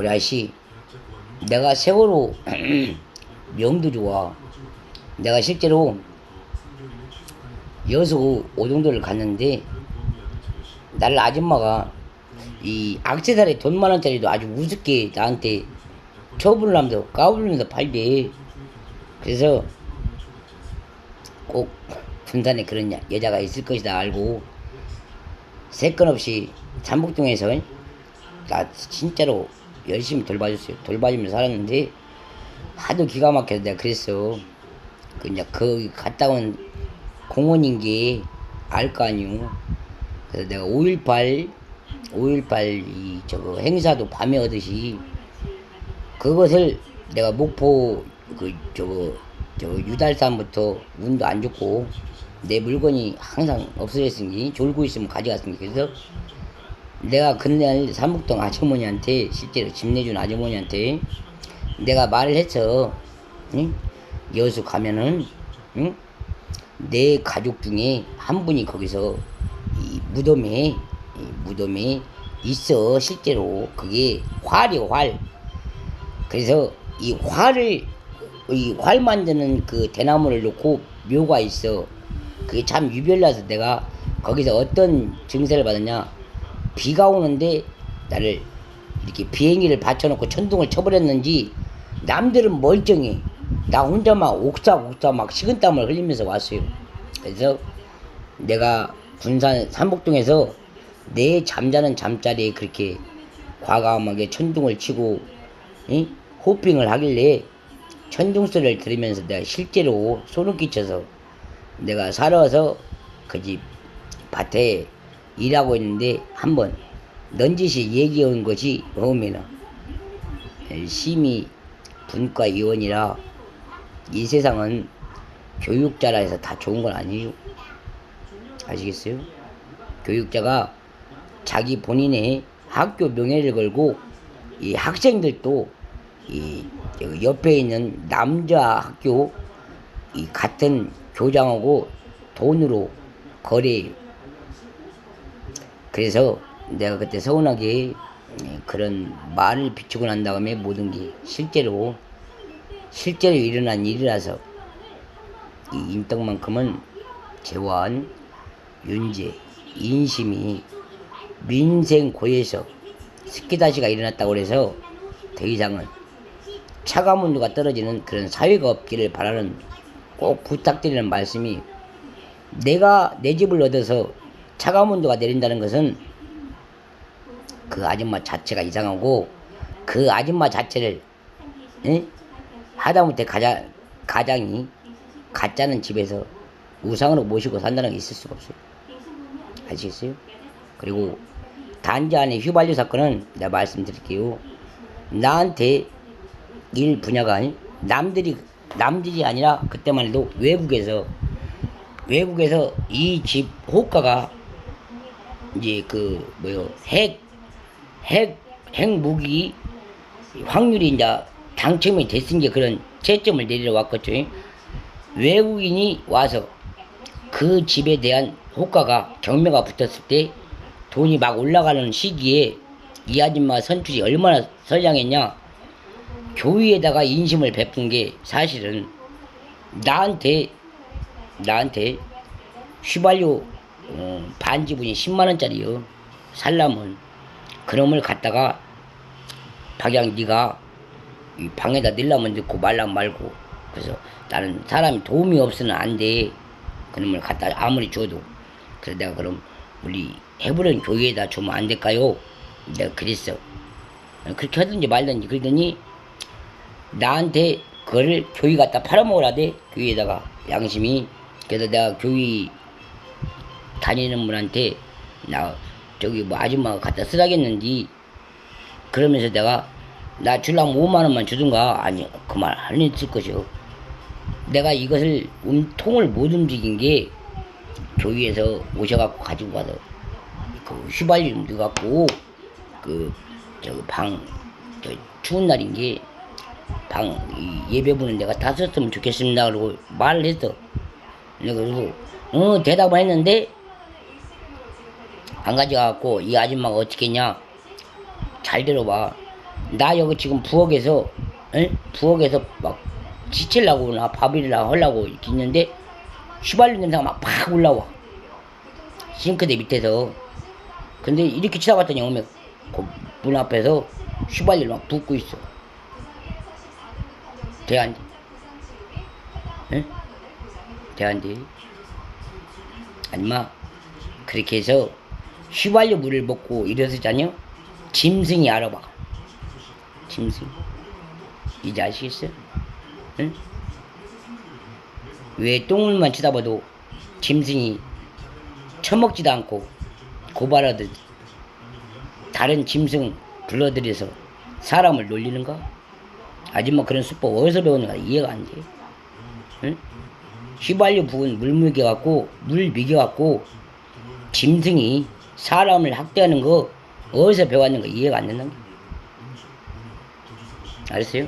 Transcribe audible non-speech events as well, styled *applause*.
우리 아저씨 내가 세월호 *clears throat* 명도 좋아. 내가 실제로 여수 오정도를 갔는데 나를 아줌마가 이 악세사리 돈 만원짜리도 아주 우습게 나한테 처분을 하면서 까불면서 팔대. 그래서 꼭 군산에 그런 여- 여자가 있을 것이다 알고 세건 없이 삼북동에서 나 진짜로 열심히 돌봐줬어요. 돌봐주면서 살았는데 하도 기가 막혀서 내가 그랬어. 그 이제 거기 갔다 온 공원인 게 알 거 아니오. 그래서 내가 5.18 5.18 이 저거 행사도 밤에 하듯이 그것을 내가 목포 그 저거 저 유달산부터 운도 안 좋고 내 물건이 항상 없어졌으니 졸고 있으면 가져갔으니 그래서 내가 그날 삼북동 아주머니한테 실제로 집 내준 아주머니한테 내가 말을 했어. 응? 여수 가면은 응? 내 가족 중에 한 분이 거기서 이 무덤에 이 무덤에 있어. 실제로 그게 활이요 활. 그래서 이 활을 이 활 만드는 그 대나무를 놓고 묘가 있어. 그게 참 유별나서 내가 거기서 어떤 증세를 받았냐 비가 오는데 나를 이렇게 비행기를 받쳐놓고 천둥을 쳐버렸는지 남들은 멀쩡해 나 혼자만 옥사옥사 막 식은땀을 흘리면서 왔어요 그래서 내가 군산 삼복동에서 내 잠자는 잠자리에 그렇게 과감하게 천둥을 치고 이? 호핑을 하길래 천둥 소리를 들으면서 내가 실제로 소름 끼쳐서 내가 살아서 그 집 밭에 일하고 있는데 한번 넌지시 얘기해 온 것이 오면은 심히 분과 의원이라 이 세상은 교육자라 해서 다 좋은 건 아니에요. 아시겠어요? 교육자가 자기 본인의 학교 명예를 걸고 이 학생들도 이 옆에 있는 남자 학교 이 같은 교장하고 돈으로 거래해요. 그래서 내가 그때 서운하게 예, 그런 말을 비추고 난 다음에 모든 게 실제로 실제로 일어난 일이라서 이 임떡만큼은 재환, 윤재, 인심이 민생 고에서 스키다시가 일어났다고 그래서 더 이상은 차가문도가 떨어지는 그런 사회가 없기를 바라는 꼭 부탁드리는 말씀이 내가 내 집을 얻어서 차가문도가 내린다는 것은 그 아줌마 자체가 이상하고 그 아줌마 자체를 에? 하다못해 가자, 가장이 가짜는 집에서 우상으로 모시고 산다는 게 있을 수가 없어요. 아시겠어요? 그리고 단지 안에 휘발유 사건은 내가 말씀드릴게요. 나한테 일 분야가 아니 남들이 남들이 아니라 그때만 해도 외국에서 외국에서 이 집 호가가 이제 그 뭐요 핵 핵, 핵무기 확률이 이제 당첨이 게 그런 채점을 내리러 왔겠죠. 외국인이 와서 그 집에 대한 호가가 경매가 붙었을 때 돈이 막 올라가는 시기에 이 아줌마 선출이 얼마나 선량했냐. 교위에다가 인심을 베푼 게 사실은 나한테 나한테 휘발유 어, 반 지분이 10만 원짜리요. 살라면 그놈을 갖다가 박양 네가 이 방에다 넣으려면 넣고 말라면 말고 그래서 나는 사람이 도움이 없으면 안 돼. 그놈을 갖다 아무리 줘도 그래서 내가 그럼 우리 해보는 교회에다 주면 안 될까요? 내가 그랬어. 그렇게 하든지 말든지 그러더니 나한테 그거를 교회 갖다 팔아먹으라대 교회에다가 양심이 그래서 내가 교회 다니는 분한테 나 저기 뭐 아줌마가 갖다 쓰라겠는지 그러면서 내가 나 줄라면 5만 원만 주든가 아니 그말안 했을 것이요 내가 이것을 음, 통을 못 움직인 게 교회에서 오셔갖고 가지고 가서 그 휘발유 넣어갖고 그 저기 방저 추운 날인 게 방 예배 부는 내가 다 썼으면 좋겠습니다. 그러고 말을 했어. 내가 그리고 어 대답을 했는데 안 가져가갖고 이 아줌마가 어떻게 했냐? 잘 들어봐. 나 여기 지금 부엌에서 에? 부엌에서 막 지치려고 나 밥이라 하려고 이렇게 있는데 휘발유 냄새가 막 팍 올라와. 싱크대 밑에서. 근데 이렇게 치다봤더니 오면 그문 앞에서 휘발유를 막 붓고 있어. 대안 에? 대안디 아니마 그렇게 해서 휘발유 물을 먹고 일어서자뇨 짐승이 알아봐 짐승 이제 아시겠어요? 응? 왜 똥물만 쳐다봐도 짐승이 처먹지도 않고 고발하듯 다른 짐승 불러들여서 사람을 놀리는가? 아줌마 그런 수법 어디서 배우는가 이해가 안 돼. 응? 휘발유 부은 물 먹여갖고 물 먹여갖고 짐승이 사람을 학대하는 거 어디서 배웠는가 이해가 안 된다. 알았어요?